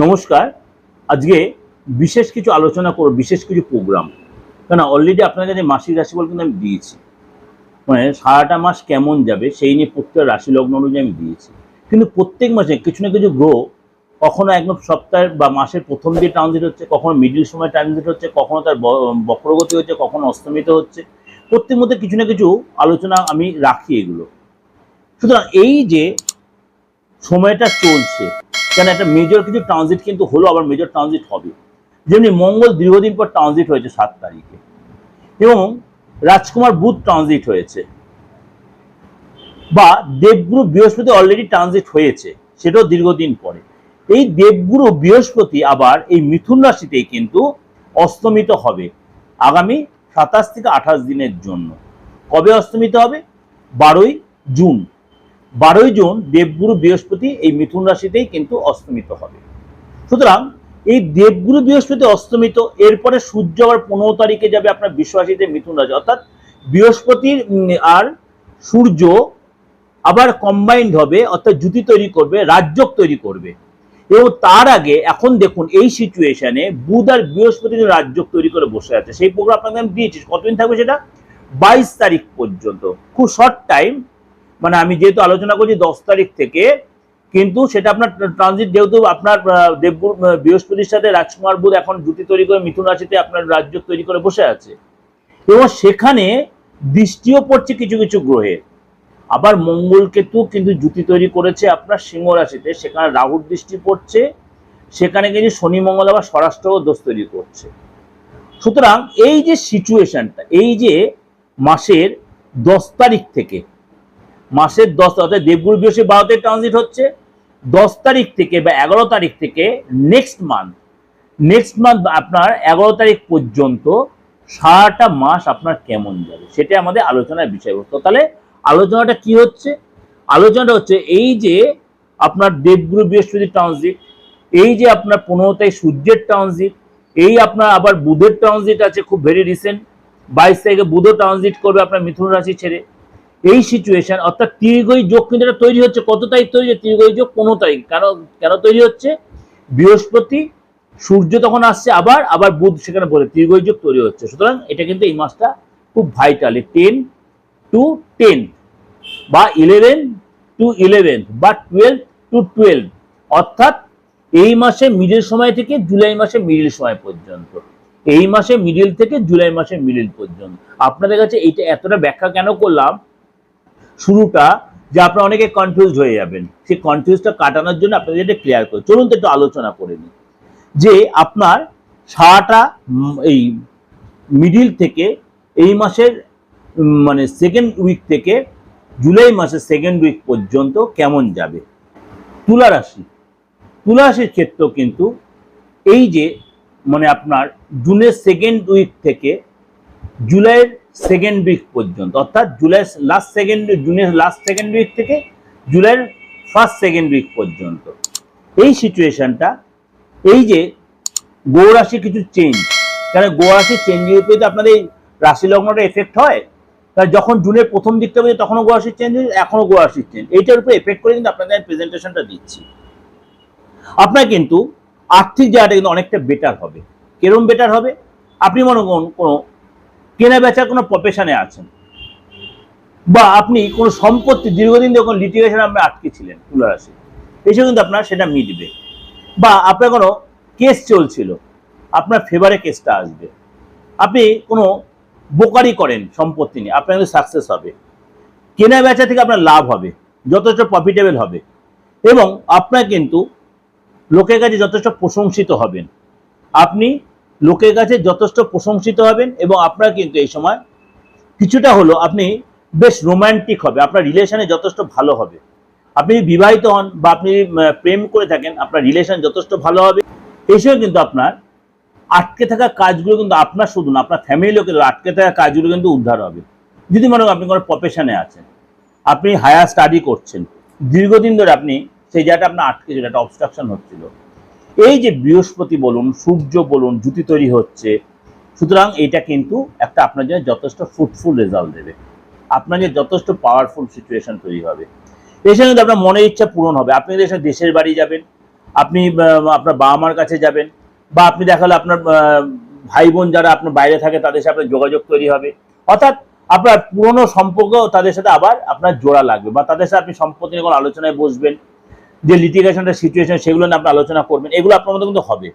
নমস্কার। আজকে বিশেষ কিছু আলোচনা করব, বিশেষ কিছু প্রোগ্রাম কেন অলরেডি আপনার কাছে মাসিক রাশিফল কিন্তু আমি দিয়েছি। মানে সারাটা মাস কেমন যাবে সেই নিয়ে প্রত্যেক রাশি লগ্ন অনুযায়ী আমি দিয়েছি। কিন্তু প্রত্যেক মাসে কিছু না কিছু গ্রহ কখনো একদম সপ্তাহের বা মাসের প্রথম দিয়ে ট্রানজিট হচ্ছে, কখনো মিডিল সময় ট্রানজিট হচ্ছে, কখনো তার বক্রগতি হচ্ছে, কখনো অস্তমিত হচ্ছে। প্রত্যেক মধ্যে কিছু না কিছু আলোচনা আমি রাখি এগুলো। সুতরাং এই যে সময়টা চলছে কেন একটা মেজর কিছু ট্রানজিট কিন্তু হলো, আবার মেজর ট্রানজিট হবে। যেমনি মঙ্গল দীর্ঘদিন পর ট্রানজিট হয়েছে সাত তারিখে, এবং রাজকুমার বুধ ট্রানজিট হয়েছে, বা দেবগুরু বৃহস্পতি অলরেডি ট্রানজিট হয়েছে, সেটাও দীর্ঘদিন পরে। এই দেবগুরু বৃহস্পতি আবার এই মিথুন রাশিতেই কিন্তু অস্তমিত হবে, আগামী সাতাশ থেকে আঠাশ দিনের জন্য। কবে অস্তমিত হবে? বারোই জুন। বারোই জুন দেবগুরু বৃহস্পতি এই মিথুন রাশিতেই কিন্তু অস্তমিত হবে। সুতরাং এই দেবগুরু বৃহস্পতি অস্তমিত, এরপরে সূর্য আবার পনেরো তারিখে যাবে আপনার বিশ্বরাশিতে মিথুন রাশি। অর্থাৎ বৃহস্পতির আর সূর্য আবার কম্বাইন্ড হবে, অর্থাৎ জুতি তৈরি করবে রাজ্যক তৈরি করবে। এবং তার আগে এখন দেখুন এই সিচুয়েশনে বুধ আর বৃহস্পতি রাজ্যক তৈরি করে বসে আছে। সেই প্রোগ্রাম আপনাকে আমি দিয়েছি। কতদিন থাকবে সেটা? বাইশ তারিখ পর্যন্ত। খুব শর্ট টাইম মানে আমি যেহেতু আলোচনা করছি দশ তারিখ থেকে, কিন্তু সেটা আপনার ট্রানজিট যেহেতু আপনার দেবগুরু বৃহস্পতির সাথে রাজকুমার বুধ এখন জুতি তৈরি করে মিথুন রাশিতে আপনার রাজ্য তৈরি করে বসে আছে। এবং সেখানে দৃষ্টিও পড়ছে কিছু কিছু গ্রহের আবার মঙ্গল কেতু কিন্তু জুতি তৈরি করেছে আপনার সিংহ রাশিতে, সেখানে রাহুর দৃষ্টি পড়ছে, সেখানে কিন্তু শনি, মঙ্গল আবার স্বরাষ্ট্র দোষ তৈরি করছে। সুতরাং এই যে সিচুয়েশনটা এই যে মাসের দশ তারিখ থেকে মাসের দশ অর্থাৎ দেবগুরু বৃহস্পতি বারোতে ট্রানজিট হচ্ছে। দশ তারিখ থেকে বা এগারো তারিখ থেকে নেক্সট মান্থ নেক্সট মান্থ আপনার এগারো তারিখ পর্যন্ত সারাটা মাস আপনার কেমন যাবে সেটা আমাদের আলোচনার বিষয়বস্তু। তাহলে আলোচনাটা কি হচ্ছে? আলোচনাটা হচ্ছে এই যে আপনার দেবগুরু বৃহস্পতি ট্রানজিট এই যে আপনার পনেরো তারিখ সূর্যের ট্রানজিট এই আপনার আবার বুধের ট্রানজিট আছে, খুব ভেরি রিসেন্ট বাইশ তারিখে বুধও ট্রানজিট করবে আপনার মিথুন রাশি ছেড়ে। এই সিচুয়েশন অর্থাৎ তীর্ঘই যোগ কিন্তু এটা তৈরি হচ্ছে। কত তারিখ তৈরি হচ্ছে? তীর্ঘই যোগ পনেরো তারিখ কেন কেন তৈরি হচ্ছে? বৃহস্পতি, সূর্য তখন আসছে আবার আবার বুধ সেখানে বলে তীর্ঘই যোগ তৈরি হচ্ছে। সুতরাং এটা কিন্তু এই মাসটা খুব ভাইটাল টেন টু টেন বা ইলেভেন টু ইলেভেন বা টুয়েলভ টু টুয়েলভ অর্থাৎ এই মাসে মিডিল সময় থেকে জুলাই মাসে মিডিল সময় পর্যন্ত। এই মাসে মিডিল থেকে জুলাই মাসে মিডিল পর্যন্ত। আপনাদের কাছে এইটা এতটা ব্যাখ্যা কেন করলাম? শুরুটা যে আপনারা অনেকে কনফিউজ হয়ে যাবেন। সেই কনফিউজটা কাটানোর জন্য আপনাদের এটা ক্লিয়ার করে। চলুন তো একটু আলোচনা করে নিই। যে আপনার সারাটা এই মিডিল থেকে এই মাসের মানে সেকেন্ড উইক থেকে জুলাই মাসের সেকেন্ড উইক পর্যন্ত কেমন যাবে? তুলা রাশি তুলা রাশির ক্ষেত্রেও কিন্তু এই যে মানে আপনার জুনের সেকেন্ড উইক থেকে জুলাইয়ের সেকেন্ড উইক পর্যন্ত, অর্থাৎ জুলাই লাস্ট সেকেন্ড জুনের লাস্ট সেকেন্ড উইক থেকে জুলাইয়ের ফার্স্ট সেকেন্ড উইক পর্যন্ত। এই সিচুয়েশনটা এই যে গৌরাশি কিছু চেঞ্জ কারণ গৌরাশির চেঞ্জের উপরে তো আপনাদের রাশি লগ্নটা এফেক্ট হয় তাই যখন জুনের প্রথম দিকটা বলছে তখনও গৌরাশির চেঞ্জ হয়েছে এখনও গৌরাশির চেঞ্জ এইটার উপরে এফেক্ট করে কিন্তু আপনাদের আমি প্রেজেন্টেশনটা দিচ্ছি। আপনার কিন্তু আর্থিক জায়গাটা কিন্তু অনেকটা বেটার হবে। কিরম বেটার হবে? আপনি মনে করুন কোনো কেনা বেচার কোনো প্রফেশনে আছেন? বা আপনি কোনো সম্পত্তি দীর্ঘদিন যখন লিটিগেশন আপনি আটকে ছিলেন, তুলা রাশি। এসে কিন্তু আপনার সেটা মিটবে। বা আপনার কোনো কেস চলছিল, আপনার ফেভারে কেসটা আসবে। আপনি কোনো বোকারি করেন সম্পত্তি নিয়ে, আপনার কিন্তু সাকসেস হবে। কেনা বেচা থেকে আপনার লাভ হবে, যথেষ্ট প্রফিটেবল হবে। এবং আপনার কিন্তু লোকের কাছে যথেষ্ট প্রশংসিত হবেন। আপনি লোকের কাছে যথেষ্ট প্রশংসিত হবেন এবং আপনার কিন্তু এই সময় কিছুটা হলো আপনি বেশ রোমান্টিক হবে, আপনার রিলেশনে যথেষ্ট ভালো হবে। আপনি বিবাহিত হন বা আপনি প্রেম করে থাকেন, আপনার রিলেশন যথেষ্ট ভালো হবে। এসেও কিন্তু আপনার আটকে থাকা কাজগুলো কিন্তু আপনার শুধু না, আপনার ফ্যামিলি লোকের আটকে থাকা কাজগুলো কিন্তু উদ্ধার হবে। যদি মনে আপনি কোনো প্রফেশনে আছেন, আপনি হায়ার স্টাডি করছেন, দীর্ঘদিন ধরে আপনি সেই জায়গাটা আপনার আটকে ছিল, একটা অবস্ট্রাকশন হচ্ছিল। এই যে বৃহস্পতি বলুন, সূর্য বলুন, জুতি তৈরি হচ্ছে, সুতরাং এটা কিন্তু একটা আপনার জন্য যথেষ্ট ফ্রুটফুল রেজাল্ট দেবে। আপনার যে যথেষ্ট পাওয়ারফুল সিচুয়েশন তৈরি হবে। এসে কিন্তু আপনার মনের ইচ্ছা পূরণ হবে। আপনি এসে দেশের বাড়ি যাবেন, আপনি আপনার বাবা মার কাছে যাবেন, বা আপনি দেখালে আপনার ভাই বোন যারা আপনার বাইরে থাকে, তাদের সাথে আপনার যোগাযোগ তৈরি হবে। অর্থাৎ আপনার পুরনো সম্পর্ক তাদের সাথে আবার আপনার জোড়া লাগবে, বা তাদের সাথে আপনি সম্পত্তি কোনো আলোচনায় বসবেন যে লিটিগেশনটা সিচুয়েশন সেগুলো নিয়ে আপনি আলোচনা করবেন, এগুলো আপনার মধ্যে কিন্তু হবে।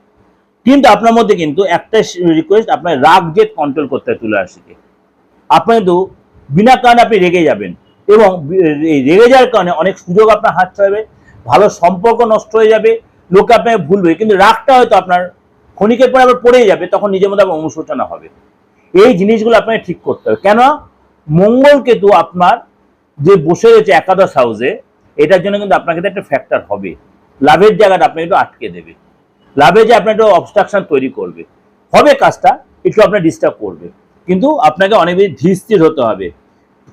কিন্তু আপনার মধ্যে কিন্তু একটা রিকোয়েস্ট আপনার রাগ, জেদ কন্ট্রোল করতে তুলে আসিকে আপনি কিন্তু বিনা কারণে আপনি রেগে যাবেন এবং এই রেগে যাওয়ার কারণে অনেক সুযোগ আপনার হাত ছাড়বে, ভালো সম্পর্ক নষ্ট হয়ে যাবে, লোকে আপনাকে ভুলবে, কিন্তু রাগটা হয়তো আপনার ক্ষণিকের পর আবার পড়ে যাবে, তখন নিজের মধ্যে আবার অনুশোচনা হবে। এই জিনিসগুলো আপনাকে ঠিক করতে হবে। কেন মঙ্গল কেতু আপনার যে বসে রয়েছে একাদশ হাউসে এটার জন্য কিন্তু আপনার কিন্তু একটা ফ্যাক্টর হবে। লাভের জায়গাটা আপনাকে একটু আটকে দেবে। লাভে যে আপনার একটু অবস্ট্রাকশন তৈরি করবে। হবে কাজটা, একটু আপনার ডিস্টার্ব করবে। কিন্তু আপনাকে অনেক বেশি ধীরস্থির হতে হবে।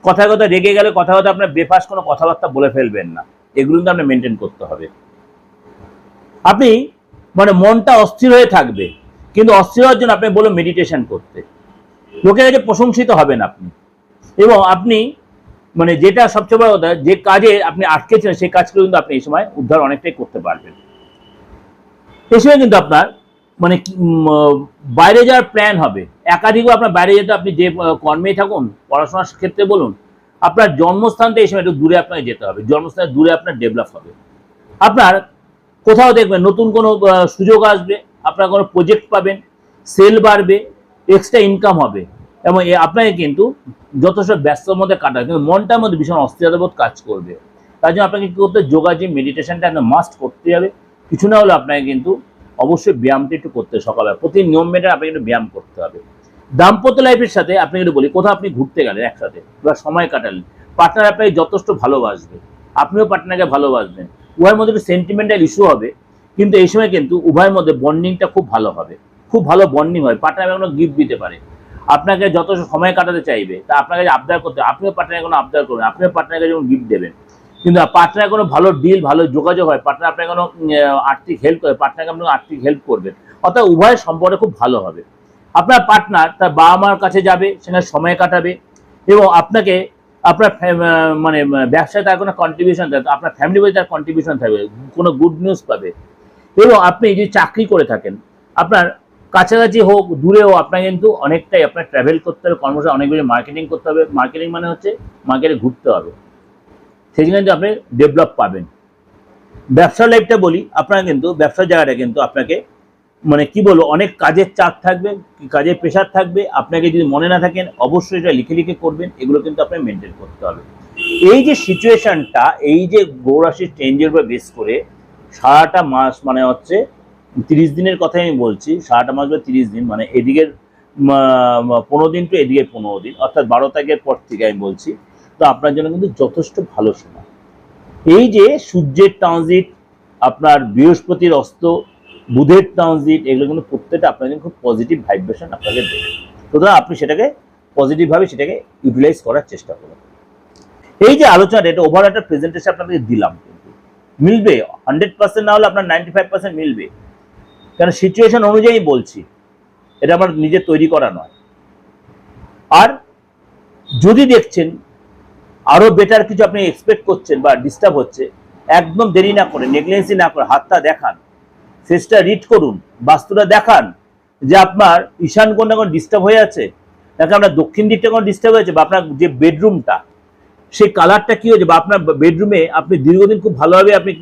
কথায় কথা রেগে গেলে কথা কথা আপনার বেফাস কোনো কথাবার্তা বলে ফেলবেন না। এগুলো কিন্তু আপনার মেনটেন করতে হবে। আপনি মানে মনটা অস্থির হয়ে থাকবে। কিন্তু অস্থির হওয়ার জন্য আপনি বলুন মেডিটেশন করতে। লোকের কাছে প্রশংসিত হবেন আপনি। এবং আপনি মানে যেটা সবচেয়ে বড় কথা যে কাজে আপনি আটকেছিলেন সেই কাজগুলো কিন্তু আপনি এই সময় উদ্ধার অনেকটাই করতে পারবেন। এই সময় কিন্তু আপনার মানে বাইরে যাওয়ার প্ল্যান হবে। একাধিকবার আপনার বাইরে যেতে আপনি যে আহ, কর্মেই থাকুন পড়াশোনার ক্ষেত্রে বলুন আপনার জন্মস্থান থেকে এই সময় একটু দূরে আপনাকে যেতে হবে। জন্মস্থানে দূরে আপনার ডেভেলপ হবে। আপনার কোথাও দেখবেন নতুন কোনো সুযোগ আসবে আপনার কোনো প্রজেক্ট পাবেন সেল বাড়বে এক্সট্রা ইনকাম হবে। এবং আপনাকে কিন্তু যথেষ্ট ব্যস্ততার মধ্যে কাটাবে, কিন্তু মনটার মধ্যে ভীষণ অস্থিরতাবোধ কাজ করবে। তার জন্য আপনাকে কি করতে হবে? যোগাযোগ মেডিটেশনটা একদম মাস্ট করতে হবে। কিছু না হলে আপনাকে কিন্তু অবশ্যই ব্যায়ামটা একটু করতে সকালবেলা প্রতি নিয়ম মেনে আপনাকে একটু ব্যায়াম করতে হবে। দাম্পত্য লাইফের সাথে আপনি একটু বলি, কোথাও আপনি ঘুরতে গেলেন একসাথে, বা সময় কাটালেন পার্টনার আপনাকে যথেষ্ট ভালোবাসবে। আপনিও পার্টনারকে ভালোবাসবেন। উভয়ের মধ্যে একটু সেন্টিমেন্টাল ইস্যু হবে, কিন্তু এই সময় কিন্তু উভয়ের মধ্যে বন্ডিংটা খুব ভালো হবে। খুব ভালো বন্ডিং হয়। পার্টনার কোনো গিফট দিতে পারে। আপনাকে যত সময় কাটাতে চাইবে, তা আপনাকে আবদার করতে। আপনিও পার্টনারের কোনো আবদার করবেন আপনিও পার্টনারকে যেমন গিফট দেবেন। কিন্তু পার্টনার কোনো ভালো ডিল ভালো যোগাযোগ হয় পার্টনার আপনাকে কোনো আর্থিক হেল্প করে পার্টনারকে আপনাকে আর্থিক হেল্প করবেন অর্থাৎ উভয়ের সম্পর্ক খুব ভালো হবে। আপনার পার্টনার তার বাবা মার কাছে যাবে, সেখানে সময় কাটাবে এবং আপনাকে আপনার মানে ব্যবসায় তার কোনো কন্ট্রিবিউশন থাকবে আপনার ফ্যামিলি বই তার কন্ট্রিবিউশন থাকবে, কোনো গুড নিউজ পাবে। এবং আপনি যদি চাকরি করে থাকেন, আপনার কাছাকাছি হোক, দূরে হোক আপনার কিন্তু অনেকটাই আপনার ট্রাভেল করতে হবে, কর্মসূচি অনেক বেশি মার্কেটিং করতে হবে। মার্কেটিং মানে হচ্ছে মার্কেটে ঘুরতে হবে। সেই জন্য কিন্তু আপনি ডেভেলপ পাবেন। ব্যবসা লাইফটা বলি, আপনার কিন্তু ব্যবসার জায়গাটা কিন্তু আপনাকে মানে কি বলব, অনেক কাজের চাপ থাকবে, কাজের প্রেশার থাকবে। আপনাকে যদি মনে না থাকেন, অবশ্যই এটা লিখে লিখে করবেন। এগুলো কিন্তু আপনাকে মেনটেন করতে হবে। এই যে সিচুয়েশনটা এই যে গৌরাশির চেঞ্জের উপর বেস করে, সারাটা মাস মানে হচ্ছে তিরিশ দিনের কথাই আমি বলছি, সারাটা মাস বা তিরিশ দিন মানে এদিকের পনেরো দিন টু এদিকে পনেরো দিন, অর্থাৎ বারো তারিখের পর থেকে আমি বলছি। তো আপনার জন্য কিন্তু যথেষ্ট ভালো সময়। এই যে সূর্যের ট্রানজিট আপনার বৃহস্পতির অস্ত, বুধের ট্রানজিট এগুলো কিন্তু প্রত্যেকটা আপনার জন্য খুব পজিটিভ ভাইব্রেশন আপনাকে দেবে। সুতরাং আপনি সেটাকে পজিটিভভাবে সেটাকে ইউটিলাইজ করার চেষ্টা করুন। এই যে আলোচনাটা, এটা ওভার একটা প্রেজেন্টেশন আপনাকে দিলাম কিন্তু। মিলবে হান্ড্রেড পার্সেন্ট না হলে আপনার নাইনটি ফাইভ পার্সেন্ট মিলবে। কারণ সিচুয়েশন অনুযায়ী বলছি। এটা আমার নিজের তৈরি করা নয়। আর যদি দেখছেন, আরও বেটার কিছু আপনি এক্সপেক্ট করছেন বা ডিস্টার্ব হচ্ছে, একদম দেরি না করে নেগলেন্সি না করে হাতটা দেখান। ফেসটা রিড করুন, বাস্তুটা দেখান যে আপনার ঈশান কোনটা কোনো ডিস্টার্ব হয়ে আছে, নাকি আপনার দক্ষিণ দিকটা কোনো ডিস্টার্ব হয়েছে বা আপনার যে বেডরুমটা সেই কালারটা কি হয়েছে, বা আপনার বেডরুমে আপনি দীর্ঘদিন খুব ভালোভাবে আপনি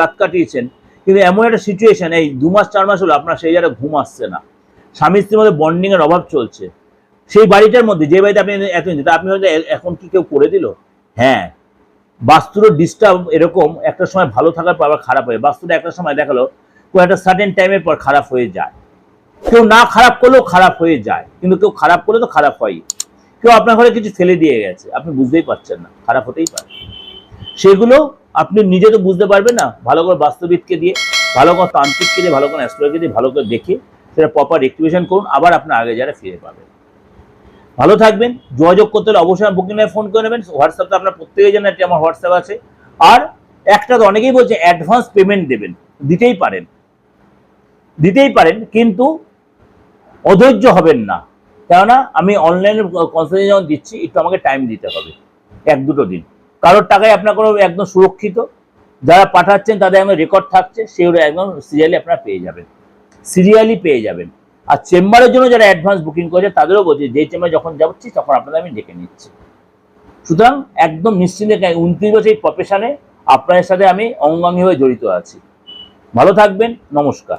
রাত কাটিয়েছেন কিন্তু এমন একটা সিচুয়েশন এই দু মাস, চার মাস হলো আপনার সেই জায়গায় ঘুম আসছে না। স্বামী স্ত্রীর মধ্যে বন্ডিং এর অভাব চলছে। সেই বাড়িটার মধ্যে, যে বাড়িতে আপনি এতদিন তা আপনি হয়তো এখন কি কেউ করে দিল? হ্যাঁ। বাস্তুর ডিস্টার্ব এরকম একটা সময় ভালো থাকার পর আবার খারাপ হয়ে, বাস্তুটা একটা সময় দেখাল কোনো একটা সার্টেন টাইমের পর খারাপ হয়ে যায়। কেউ না খারাপ করলেও খারাপ হয়ে যায়, কিন্তু কেউ খারাপ করলে তো খারাপ হয়ই। কেউ আপনার ঘরে কিছু ফেলে দিয়ে গেছে, আপনি বুঝতেই পারছেন না, খারাপ হতেই পারে। সেগুলো আপনি নিজে তো বুঝতে পারবেন না। ভালো করে বাস্তবিককে দিয়ে, ভালো করে তান্ত্রিককে দিয়ে, ভালো করে অ্যাস্ট্রোলজি দিয়ে, ভালো করে দেখে সেটা প্রপার রেক্টিভেশন করুন, আবার আপনার আগে যারা ফিরে পাবেন। ভালো থাকবেন, যোগাযোগ করতে হলে অবশ্যই বুকিং ফোন করে নেবেন। হোয়াটসঅ্যাপ তো আপনার প্রত্যেকেই জানেন এটি আমার হোয়াটসঅ্যাপ আছে। আর একটা তো অনেকেই বলছে অ্যাডভান্স পেমেন্ট দেবেন। দিতেই পারেন। দিতেই পারেন, কিন্তু অধৈর্য হবেন না। কেননা, আমি অনলাইনে কনসালটেন্সি যখন দিচ্ছি, একটু আমাকে টাইম দিতে হবে। এক দুটো দিন। কারোর টাকায় আপনার কোনো একদম সুরক্ষিত। যারা পাঠাচ্ছেন তাদের একদম রেকর্ড থাকছে, সেগুলো একদম সিরিয়ালি আপনারা পেয়ে যাবেন। সিরিয়ালি পেয়ে যাবেন। আর চেম্বারের জন্য যারা অ্যাডভান্স বুকিং করেছে, তাদেরও বলছি, যে চেম্বারে যখন যাচ্ছি তখন আপনাদের আমি ডেকে নিচ্ছি। সুতরাং একদম নিশ্চিন্তে উনত্রিশ বছর এই প্রফেশনে আপনাদের সাথে আমি অঙ্গাঙ্গি হয়ে জড়িত আছি। ভালো থাকবেন, নমস্কার।